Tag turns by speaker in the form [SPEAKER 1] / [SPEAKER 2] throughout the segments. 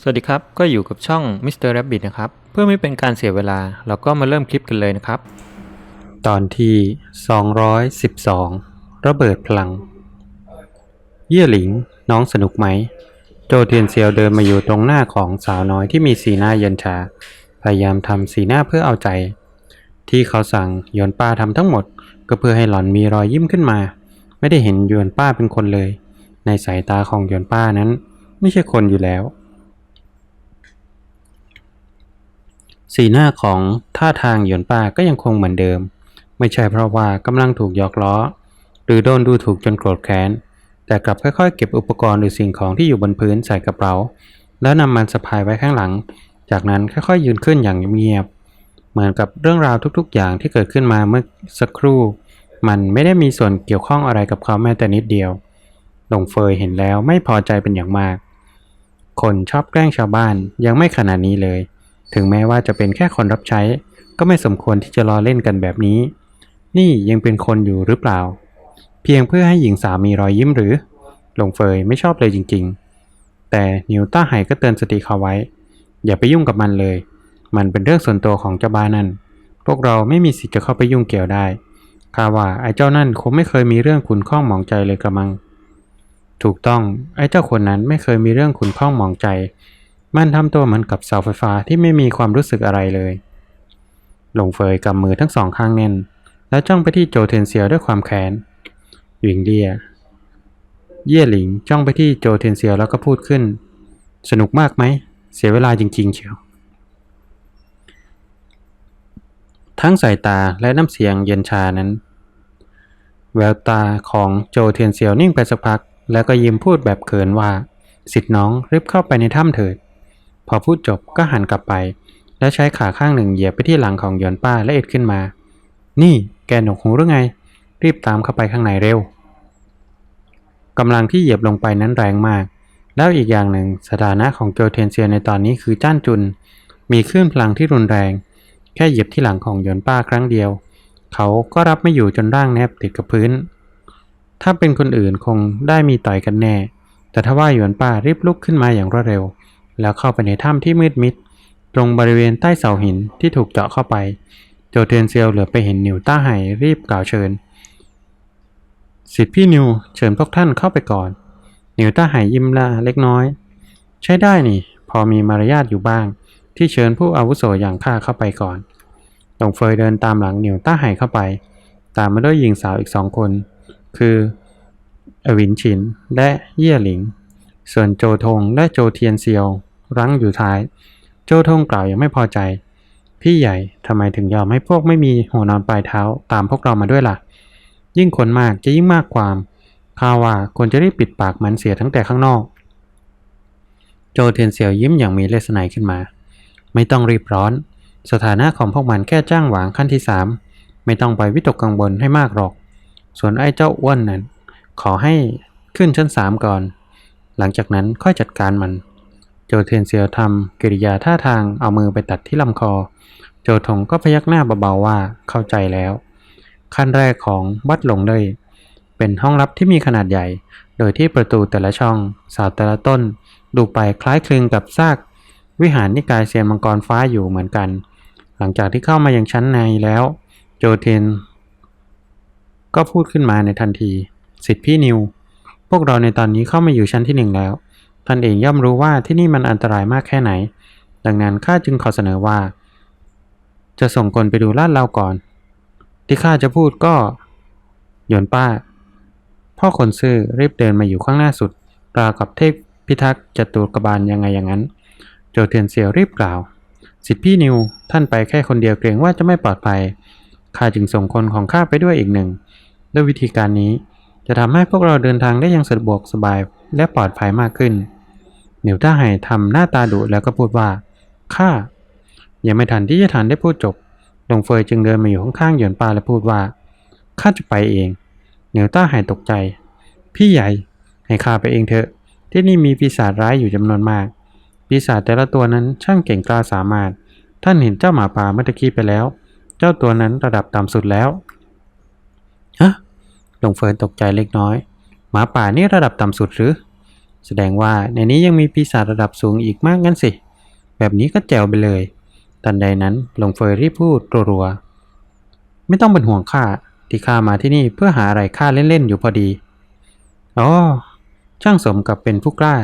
[SPEAKER 1] สวัสดีครับ ก็อยู่กับช่อง Mr. Rabbit นะครับ เพื่อไม่เป็นการเสียเวลา เราก็มาเริ่มคลิปกันเลยนะครับ ตอนที่ 212 ระเบิดพลัง เยี่ยหลิง น้องสนุกไหม โจเทียนเซียวเดินมาอยู่ตรงหน้าของสาวน้อยที่มีสีหน้าเย็นชา พยายามทำสีหน้าเพื่อเอาใจ ที่เขาสั่งยวนป้าทำทั้งหมด ก็เพื่อให้หล่อนมีรอยยิ้มขึ้นมา ไม่ได้เห็นยวนป้าเป็นคนเลย ในสายตาของยวนป้านั้น ไม่ใช่คนอยู่แล้ว สีหน้าของท่าทางหยวนป้าก็ยังคงเหมือนเดิม ไม่ใช่เพราะว่ากำลังถูกยอกล้อ หรือโดนดูถูกจนโกรธแค้น แต่กลับค่อยๆ เก็บอุปกรณ์หรือสิ่งของที่อยู่บนพื้นใส่กระเป๋า แล้วนำมันสะพายไว้ข้างหลัง จากนั้นค่อยๆ ยืนขึ้นอย่างเงียบ เหมือนกับเรื่องราวทุกๆ อย่างที่เกิดขึ้นมาเมื่อสักครู่ มันไม่ได้มีส่วนเกี่ยวข้องอะไรกับเขาแม้แต่นิดเดียวหลงเฟยเห็นแล้วไม่พอใจเป็นอย่างมาก คนชอบแกล้งชาวบ้านยังไม่ขนาดนี้เลย ถึงแม้ว่าจะเป็นแค่คนรับใช้ ก็ไม่สมควรที่จะล้อเล่นกันแบบนี้ นี่ยังเป็นคนอยู่หรือเปล่า เพียงเพื่อให้หญิงสาวมีรอยยิ้มหรือ หลงเฟยไม่ชอบเลยจริง ๆ แต่นิวต้าไห่ก็เตือนสติเขาไว้ อย่าไปยุ่งกับมันเลย มันเป็นเรื่องส่วนตัวของเจ้าบ้านนั่น พวกเราไม่มีสิทธิ์จะเข้าไปยุ่งเกี่ยวได้ข้าว่าไอ้เจ้านั่นคงไม่เคยมีเรื่องขุนข้องหมองใจเลยกระมัง ถูกต้องไอ้เจ้าคนนั้นไม่เคยมีเรื่องขุนข้องหมองใจ มันทำตัวเหมือนกับเสาไฟฟ้าที่ไม่มีความรู้สึกอะไรเลยหลงเฟยกำมือทั้งสองข้างแน่น แล้วจ้องไปที่โจเทนเซียวด้วยความแค้นหวิงเดีย เย่หลิงจ้องไปที่โจเทนเซียวแล้วก็พูดขึ้น สนุกมากไหม เสียเวลาจริง ๆ เชียว ทั้งสายตาและน้ำเสียงเย็นชานั้น แววตาของโจเทียนเซียวนิ่งไปสักพัก แล้วก็ยิ้มพูดแบบเขินว่า สิทธิ์น้องรีบเข้าไปในถ้ำเถิด พอพูดจบก็หันกลับไป และใช้ขาข้างหนึ่งเหยียบไปที่หลังของหยวนป้าและเอ็ดขึ้นมา นี่แกหนวกหูหรือไง รีบตามเข้าไปข้างในเร็วกำลังที่เหยียบลงไปนั้นแรงมาก แล้วอีกอย่างหนึ่งสถานะของโจเทียนเซียในตอนนี้คือจ้านจุน มีคลื่นพลังที่รุนแรง แค่เหยียบที่หลังของหยวนป้าครั้งเดียว เขาก็รับไม่อยู่จนร่างแนบติดกับพื้น ถ้าเป็นคนอื่นคงได้มีต่อยกันแน่ แต่ถ้าว่าหยวนป้ารีบลุกขึ้นมาอย่างรวดเร็ว แล้วเข้าไปในถ้ำที่มืดมิด ตรงบริเวณใต้เสาหินที่ถูกเจาะเข้าไป โจเทียนเซียวเหลือไปเห็นนิวต้าไห่รีบกล่าวเชิญสิทธิพี่นิวเชิญพวกท่านเข้าไปก่อน นิวต้าไห่ยิ้มลาเล็กน้อย ใช้ได้นี่ พอมีมารยาทอยู่บ้าง ที่เชิญผู้อาวุโสอย่างข้าเข้าไปก่อนหลงเฟยเดินตามหลังนิวต้าไห่เข้าไป ตามมาด้วยหญิงสาวอีกสองคน คืออวินชินและเยี่ยหลิง ส่วนโจทงและโจเทียนเซียว รั้งอยู่ท้าย โจทงกล่าวยังไม่พอใจ พี่ใหญ่ทำไมถึงยอมให้พวกไม่มีหัวนอนปลายเท้าตามพวกเรามาด้วยล่ะ ยิ่งคนมากจะยิ่งมากความข้าว่าควรจะรีบปิดปากมันเสียตั้งแต่ข้างนอก โจเทียนเซียวยิ้มอย่างมีเลสไนขึ้นมา ไม่ต้องรีบร้อน สถานะของพวกมันแค่จ้างหวางขั้นที่สามไม่ต้องไปวิตกกังวลให้มากหรอก ส่วนไอ้เจ้าอ้วนนั้นขอให้ขึ้นชั้นสามก่อน หลังจากนั้นค่อยจัดการมัน โจเทียนเซียทำกิริยาท่าทางเอามือไปตัดที่ลำคอ โจทงก็พยักหน้าเบาๆว่าเข้าใจแล้ว ขั้นแรกของวัดหลงเลย เป็นห้องลับที่มีขนาดใหญ่ โดยที่ประตูแต่ละช่องเสาแต่ละต้น ดูไปคล้ายคลึงกับซาก วิหารนิกายเซียนมังกรฟ้าอยู่เหมือนกัน หลังจากที่เข้ามายังชั้นในแล้ว โจเทน ก็พูดขึ้นมาในทันที สิทธิพี่นิว พวกเราในตอนนี้เข้ามาอยู่ชั้นที่หนึ่งแล้ว ท่านเองย่อมรู้ว่าที่นี่มันอันตรายมากแค่ไหน ดังนั้นข้าจึงขอเสนอว่า จะส่งคนไปดูลาดเราก่อน ที่ข้าจะพูดก็หยวนป้า พ่อคนซื่อรีบเดินมาอยู่ข้างหน้าสุดราวกับเทพพิทักษ์จตุรกบาลยังไงอย่างนั้น โจเทียนเซียวรีบกล่าว สิทธิพี่นิวท่านไปแค่คนเดียวเกรงว่าจะไม่ปลอดภัยข้าจึงส่งคนของข้าไปด้วยอีกหนึ่ง ด้วยวิธีการนี้จะทำให้พวกเราเดินทางได้อย่างสะดวกสบายและปลอดภัยมากขึ้น หนียวต้าไห่ทำหน้าตาดุแล้วก็พูดว่า ข้า ยังไม่ทันที่จะทันได้พูดจบหลงเฟยจึงเดินมาอยู่ข้างๆหยวนปาและพูดว่า ข้าจะไปเอง เหนียวต้าไห่ตกใจ พี่ใหญ่ ให้ข้าไปเองเถอะ ที่นี่มีปีศาจร้ายอยู่จำนวนมาก ปีศาจแต่ละตัวนั้นช่างเก่งกล้าสามารถ ท่านเห็นเจ้าหมาป่าเมื่อตะกี้ไปแล้ว เจ้าตัวนั้นระดับต่ำสุดแล้ว ฮะหลงเฟินตกใจเล็กน้อย หมาป่านี่ระดับต่ำสุดหรือ แสดงว่าในนี้ยังมีปีศาจระดับสูงอีกมากงั้นสิ แบบนี้ก็แจ๋วไปเลย ทันใดนั้นหลงเฟยรีบพูดรัวๆไม่ต้องเป็นห่วงข้าที่ข้ามาที่นี่เพื่อหาอะไรข้าเล่นๆอยู่พอดีอ๋อช่างสมกับเป็นผู้กล้า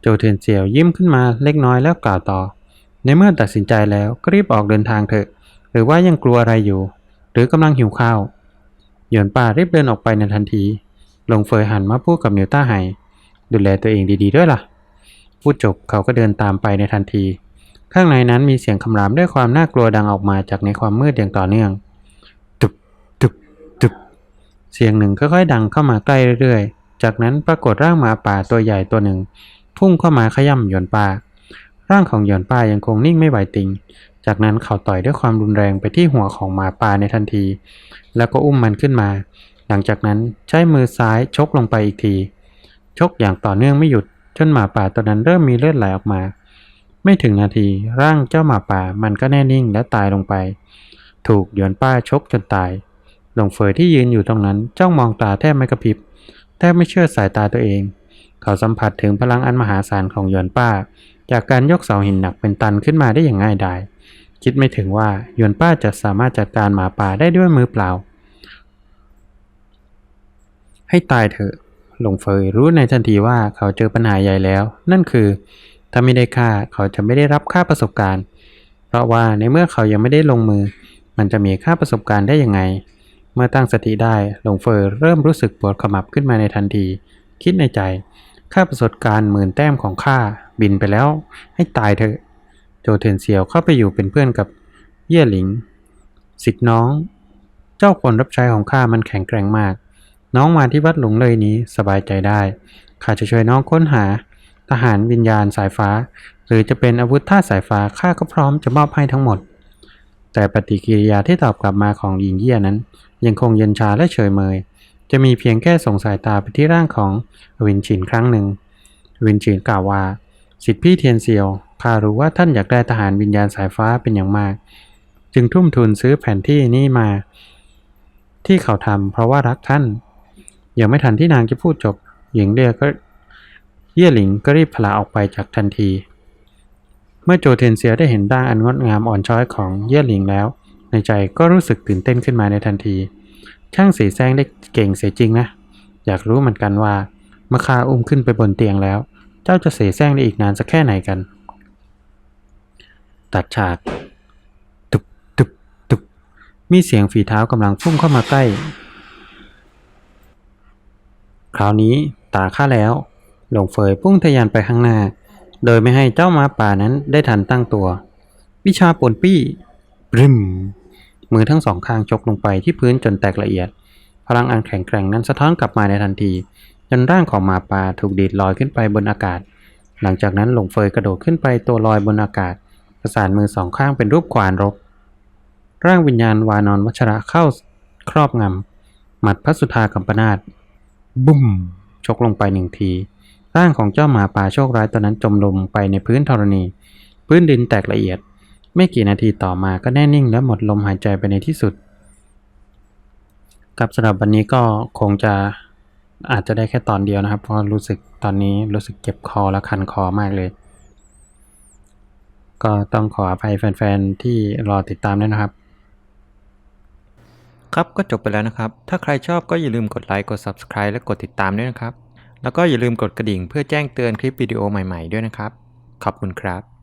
[SPEAKER 1] โจเทียนเซียวยิ้มขึ้นมาเล็กน้อยแล้วกล่าวต่อ ในเมื่อตัดสินใจแล้วก็รีบออกเดินทางเถอะ หรือว่ายังกลัวอะไรอยู่ หรือกำลังหิวข้าวหยวนป่ารีบเดินออกไปในทันทีหลงเฟยหันมาพูดกับนิวต้าไห่ ดูแลตัวเองดีๆด้วยล่ะ พูดจบเขาก็เดินตามไปในทันที ข้างในนั้นมีเสียงคำรามด้วยความน่ากลัวดังออกมาจากในความมืดอย่างต่อเนื่อง ตุบตุบตุบเสียงหนึ่งค่อยๆดังเข้ามาใกล้เรื่อยๆ จากนั้นปรากฏร่างหมาป่าตัวใหญ่ตัวหนึ่ง พุ่งเข้ามาขย่ำหยวนป่าร่างของหยวนป่ายังคงนิ่งไม่ไหวติง จากนั้นเขาต่อยด้วยความรุนแรงไปที่หัวของหมาป่าในทันที แล้วก็อุ้มมันขึ้นมา หลังจากนั้นใช้มือซ้ายชกลงไปอีกที ชกอย่างต่อเนื่องไม่หยุด จนหมาป่าตัวนั้นเริ่มมีเลือดไหลออกมา ไม่ถึงนาทีร่างเจ้าหมาป่ามันก็แน่นิ่งและตายลงไป ถูกหยวนป้าชกจนตายหลงเฟยที่ยืนอยู่ตรงนั้นจ้องมองตาแทบไม่กระพริบแทบไม่เชื่อสายตาตัวเอง เขาสัมผัสถึงพลังอันมหาศาลของหยวนป้า จากการยกเสาหินหนักเป็นตันขึ้นมาได้อย่างง่ายดายคิดไม่ถึงว่าหยวนป้าจะสามารถจัดการหมาป่าได้ด้วยมือเปล่า ให้ตายเถอะ หลงเฟยรู้ในทันทีว่าเขาเจอปัญหาใหญ่แล้ว นั่นคือ ถ้าไม่ได้ฆ่าเขาจะไม่ได้รับค่าประสบการณ์ เพราะว่าในเมื่อเขายังไม่ได้ลงมือ มันจะมีค่าประสบการณ์ได้ยังไง เมื่อตั้งสติได้หลงเฟยเริ่มรู้สึกปวดขมับขึ้นมาในทันที คิดในใจ ค่าประสบการณ์หมื่นแต้มของข้าบินไปแล้ว ให้ตายเถอะ โจเทียนเซียวเข้าไปอยู่เป็นเพื่อนกับเย่หลิงสิทธิน้อง เจ้าคนรับใช้ของข้ามันแข็งแกร่งมาก น้องมาที่วัดหลงเลยนี้สบายใจได้ ข้าจะช่วยน้องค้นหา ทหารวิญญาณสายฟ้า หรือจะเป็นอาวุธท่าสายฟ้าข้าก็พร้อมจะมอบให้ทั้งหมด แต่ปฏิกิริยาที่ตอบกลับมาของหญิงเยี่ยนั้น ยังคงเย็นชาและเฉยเมย จะมีเพียงแค่ส่งสายตาไปที่ร่างของวินชินครั้งหนึ่ง วินชินกล่าวว่า สิทธิพี่เทียนเซียวข้ารู้ว่าท่านอยากได้ทหารวิญญาณสายฟ้าเป็นอย่างมาก จึงทุ่มทุนซื้อแผนที่นี้มา ที่เขาทำเพราะว่ารักท่าน ยังไม่ทันที่นางจะพูดจบ หญิงเรียก็เยี่ยหลิงก็รีบพลาออกไปจากทันที เมื่อโจเทนเซียได้เห็นร่างอันงดงามอ่อนช้อยของเยี่ยหลิงแล้ว ในใจก็รู้สึกตื่นเต้นขึ้นมาในทันที ช่างสีแซงได้เก่งเสียจริงนะ อยากรู้เหมือนกันว่าเมื่อข้าอุ้มขึ้นไปบนเตียงแล้ว เจ้าจะเสแสร้งได้อีกนานสักแค่ไหนกัน ตัดฉากตุบตุบตุบมีเสียงฝีเท้ากำลังพุ่งเข้ามาใกล้ คราวนี้ตาข้าแล้ว หลงเฟยพุ่งทะยานไปข้างหน้า โดยไม่ให้เจ้าหมาป่านั้นได้ทันตั้งตัว วิชาปนปี้บริม มือทั้งสองข้างชกลงไปที่พื้นจนแตกละเอียด พลังอันแข็งแกร่งนั้นสะท้อนกลับมาในทันที จนร่างของหมาป่าถูกดีดลอยขึ้นไปบนอากาศ หลังจากนั้นหลงเฟยกระโดดขึ้นไปตัวลอยบนอากาศ ประสานมือสองข้างเป็นรูปขวานรบ ร่างวิญญาณวานอนวัชระเข้าครอบงำหมัดพระสุธากัมปนาต บุ้ม ชกลงไปหนึ่งที ร่างของเจ้าหมาป่าโชคร้ายตัวนั้นจมลงไปในพื้นธรณี พื้นดินแตกละเอียด ไม่กี่นาทีต่อมาก็แน่นิ่งและหมดลมหายใจไปในที่สุด กับสำหรับวันนี้ก็คงจะอาจจะได้แค่ตอนเดียวนะครับ เพราะรู้สึกตอนนี้รู้สึกเจ็บคอและคันคอมากเลย ก็ต้องขออภัยแฟนๆที่รอติดตามด้วยนะครับ ครับก็จบไปแล้วนะครับ ถ้าใครชอบก็อย่าลืมกดไลค์ กด Subscribe และกดติดตามด้วยนะครับ แล้วก็อย่าลืมกดกระดิ่งเพื่อแจ้งเตือนคลิปวิดีโอใหม่ๆด้วยนะครับ ขอบคุณครับ